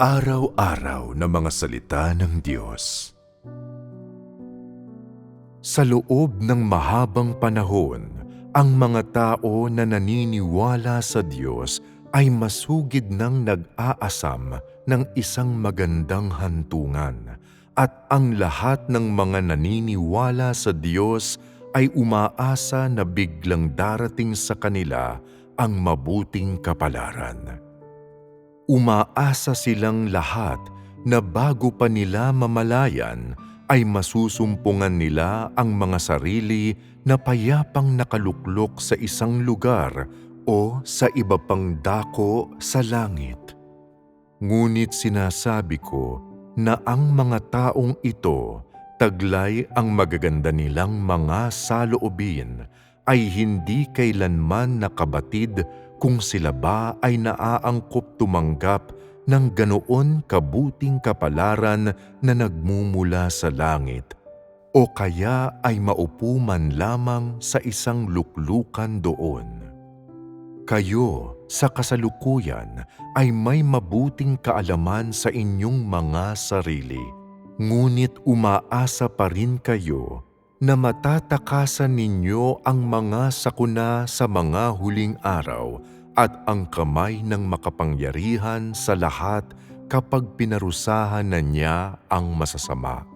Araw-araw na mga salita ng Diyos. Sa loob ng mahabang panahon, ang mga tao na naniniwala sa Diyos ay masugid ng nag-aasam ng isang magandang hantungan at ang lahat ng mga naniniwala sa Diyos ay umaasa na biglang darating sa kanila ang mabuting kapalaran umaasa silang lahat na bago pa nila mamalayan ay masusumpungan nila ang mga sarili na payapang nakaluklok sa isang lugar o sa iba pang dako sa langit. Ngunit sinasabi ko na ang mga taong ito, taglay ang magaganda nilang mga saloobin, ay hindi kailanman nakabatid kung sila ba ay naaangkop tumanggap ng ganoon kabuting kapalaran na nagmumula sa langit o kaya ay maupo man lamang sa isang luklukan doon. Kayo sa kasalukuyan ay may mabuting kaalaman sa inyong mga sarili, ngunit umaasa pa rin kayo na matatakasan ninyo ang mga sakuna sa mga huling araw at ang kamay ng makapangyarihan sa lahat kapag pinarusahan na niya ang masasama.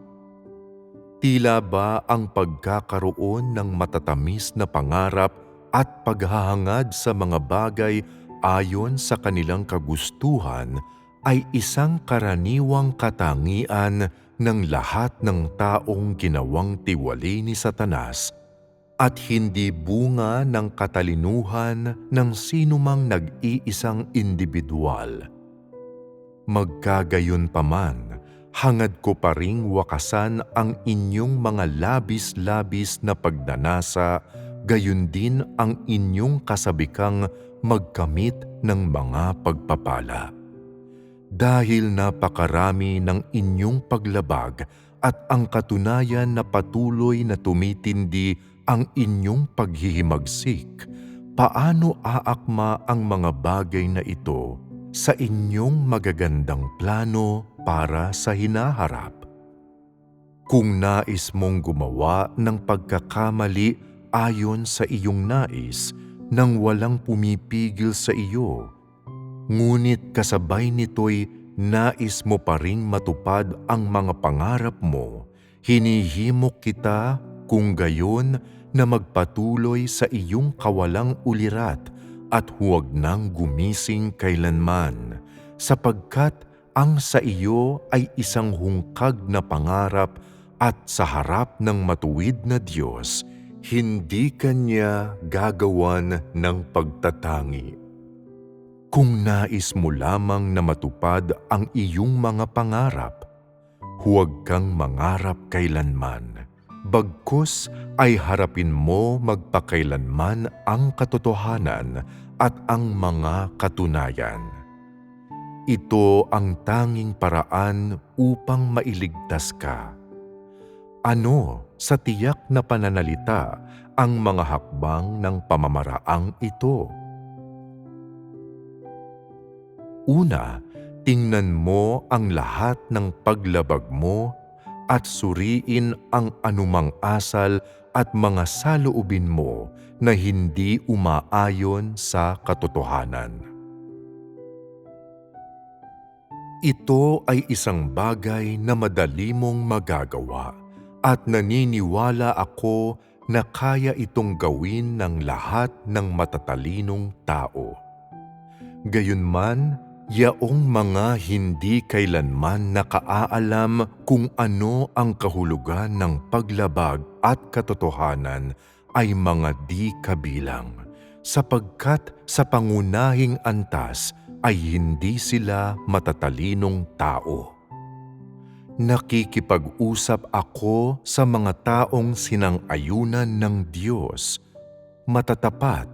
Tila ba ang pagkakaroon ng matatamis na pangarap at paghahangad sa mga bagay ayon sa kanilang kagustuhan ay isang karaniwang katangian ng lahat ng taong ginawang tiwali ni Satanas at hindi bunga ng katalinuhan ng sinumang nag-iisang individual. Magkagayon pa man, hangad ko pa ring wakasan ang inyong mga labis-labis na pagdanasa, gayon din ang inyong kasabikang magkamit ng mga pagpapala dahil napakarami ng inyong paglabag at ang katunayan na patuloy na tumitindi ang inyong paghihimagsik, paano aakma ang mga bagay na ito sa inyong magagandang plano para sa hinaharap? Kung nais mong gumawa ng pagkakamali ayon sa iyong nais nang walang pumipigil sa iyo, Ngunit kasabay nito'y nais mo pa ring matupad ang mga pangarap mo, hinihimok kita kung gayon na magpatuloy sa iyong kawalang ulirat at huwag nang gumising kailanman, sapagkat ang sa iyo ay isang hungkag na pangarap at sa harap ng matuwid na Diyos, hindi kanya gagawan ng pagtatangi. Kung nais mo lamang na matupad ang iyong mga pangarap, huwag kang mangarap kailanman. Bagkus ay harapin mo magpakailanman ang katotohanan at ang mga katunayan. Ito ang tanging paraan upang mailigtas ka. Ano sa tiyak na pananalita ang mga hakbang ng pamamaraang ito? Una, tingnan mo ang lahat ng paglabag mo at suriin ang anumang asal at mga saloobin mo na hindi umaayon sa katotohanan. Ito ay isang bagay na madali mong magagawa at naniniwala ako na kaya itong gawin ng lahat ng matatalinong tao. Gayunman, Yaong mga hindi kailanman nakaaalam kung ano ang kahulugan ng paglabag at katotohanan ay mga di kabilang, sapagkat sa pangunahing antas ay hindi sila matatalinong tao. Nakikipag-usap ako sa mga taong sinang-ayunan ng Diyos, matatapat,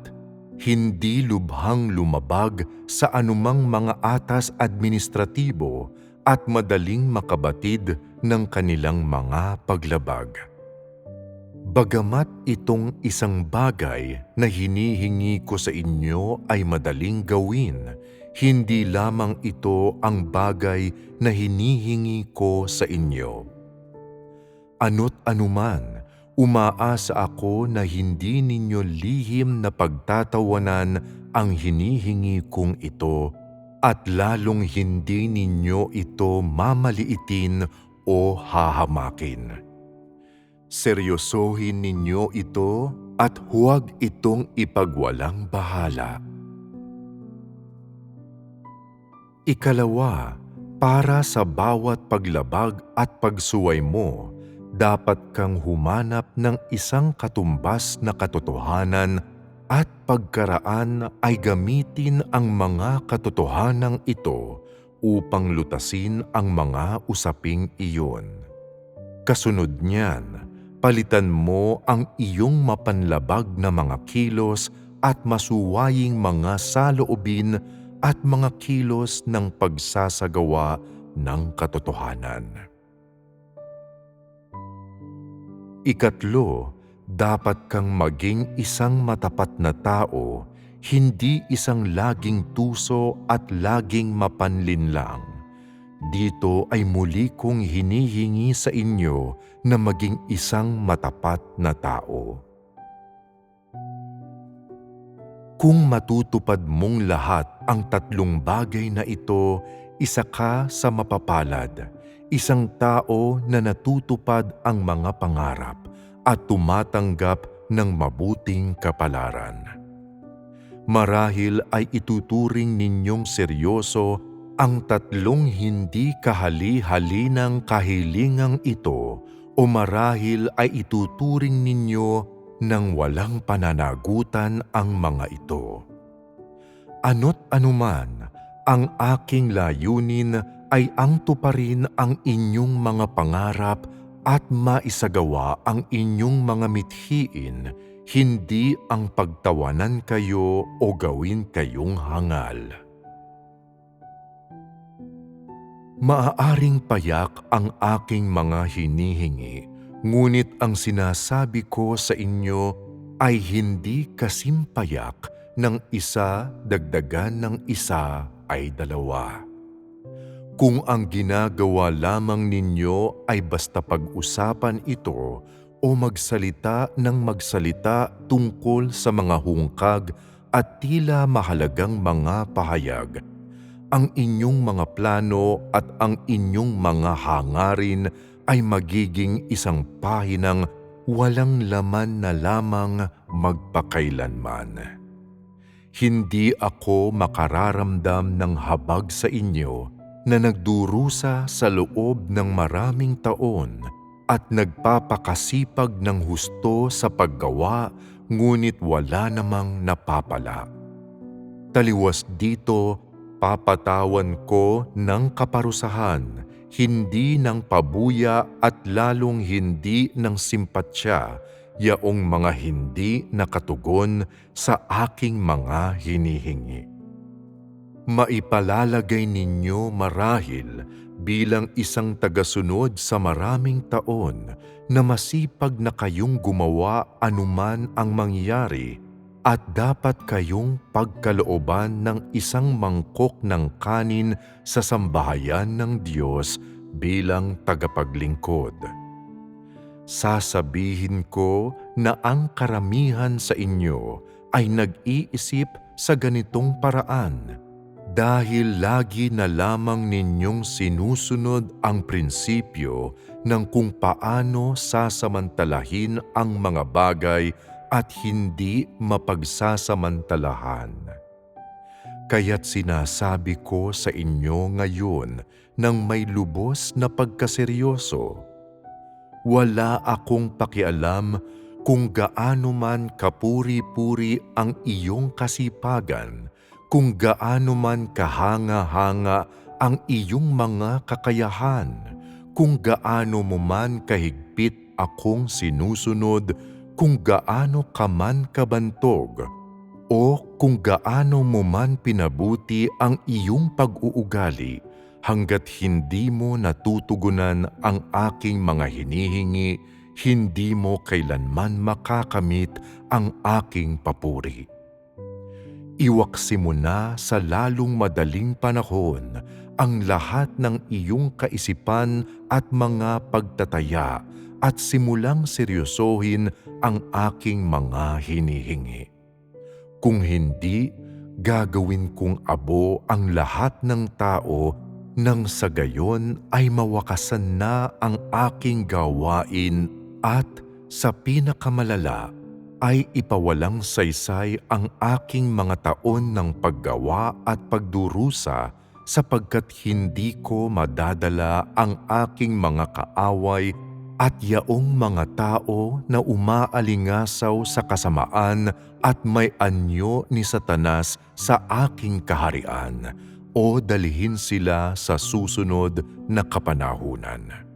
hindi lubhang lumabag sa anumang mga atas administratibo at madaling makabatid ng kanilang mga paglabag. Bagamat itong isang bagay na hinihingi ko sa inyo ay madaling gawin, Hindi lamang ito ang bagay na hinihingi ko sa inyo. Ano't anuman, umaasa ako na hindi ninyo lihim na pagtatawanan ang hinihingi kong ito at lalong hindi ninyo ito mamaliitin o hahamakin. Seryosohin ninyo ito at huwag itong ipagwalang bahala. Ikalawa, para sa bawat paglabag at pagsuway mo, dapat kang humanap ng isang katumbas na katotohanan at pagkaraan ay gamitin ang mga katotohanang ito upang lutasin ang mga usaping iyon. Kasunod niyan, palitan mo ang iyong mapanlabag na mga kilos at masuwaying mga saloobin at mga kilos ng pagsasagawa ng katotohanan. Ikatlo, dapat kang maging isang matapat na tao, hindi isang laging tuso at laging mapanlinlang. Dito ay muli kong hinihingi sa inyo na maging isang matapat na tao. Kung matutupad mong lahat ang tatlong bagay na ito, isa ka sa mapapalad, isang tao na natutupad ang mga pangarap at tumatanggap ng mabuting kapalaran. Marahil ay ituturing ninyong seryoso ang tatlong hindi kahali-halinang kahilingang ito o marahil ay ituturing ninyo nang walang pananagutan ang mga ito. Ano't anuman, ang aking layunin ay ang tuparin ang inyong mga pangarap at maisagawa ang inyong mga mithiin, hindi ang pagtawanan kayo o gawin kayong hangal. Maaaring payak ang aking mga hinihingi Ngunit ang sinasabi ko sa inyo ay hindi kasimpayak ng isa dagdagan ng isa ay dalawa. Kung ang ginagawa lamang ninyo ay basta pag-usapan ito o magsalita ng magsalita tungkol sa mga hungkag at tila mahalagang mga pahayag, ang inyong mga plano at ang inyong mga hangarin ay magiging isang pahinang walang laman na lamang magpakailanman. Hindi ako makararamdam ng habag sa inyo na nagdurusa sa loob ng maraming taon at nagpapakasipag ng husto sa paggawa ngunit wala namang napapala. Taliwas dito, papatawan ko ng kaparusahan hindi ng pabuya at lalong hindi ng simpatsya yaong mga hindi nakatugon sa aking mga hinihingi. Maipalalagay ninyo marahil bilang isang tagasunod sa maraming taon na masipag na kayong gumawa anuman ang mangyari at dapat kayong pagkalooban ng isang mangkok ng kanin sa sambahayan ng Diyos bilang tagapaglingkod. Sasabihin ko na ang karamihan sa inyo ay nag-iisip sa ganitong paraan dahil lagi na lamang ninyong sinusunod ang prinsipyo ng kung paano sasamantalahin ang mga bagay at hindi mapagsasamantalahan. Kaya't sinasabi ko sa inyo ngayon ng may lubos na pagkaseryoso, wala akong pakialam kung gaano man kapuri-puri ang iyong kasipagan, kung gaano man kahanga-hanga ang iyong mga kakayahan, kung gaano mo man kahigpit akong sinusunod kung gaano ka man kabantog o kung gaano mo man pinabuti ang iyong pag-uugali hanggat hindi mo natutugunan ang aking mga hinihingi, hindi mo kailanman makakamit ang aking papuri. Iwaksi mo na sa lalong madaling panahon ang lahat ng iyong kaisipan at mga pagtataya at simulang seryosohin ang aking mga hinihingi. Kung hindi, gagawin kong abo ang lahat ng tao nang sa gayon ay mawakasan na ang aking gawain at sa pinakamalala ay ipawalang saysay ang aking mga taon ng paggawa at pagdurusa sapagkat hindi ko madadala ang aking mga kaaway at yaong mga tao na umaalingasaw sa kasamaan at may anyo ni Satanas sa aking kaharian o dalhin sila sa susunod na kapanahunan.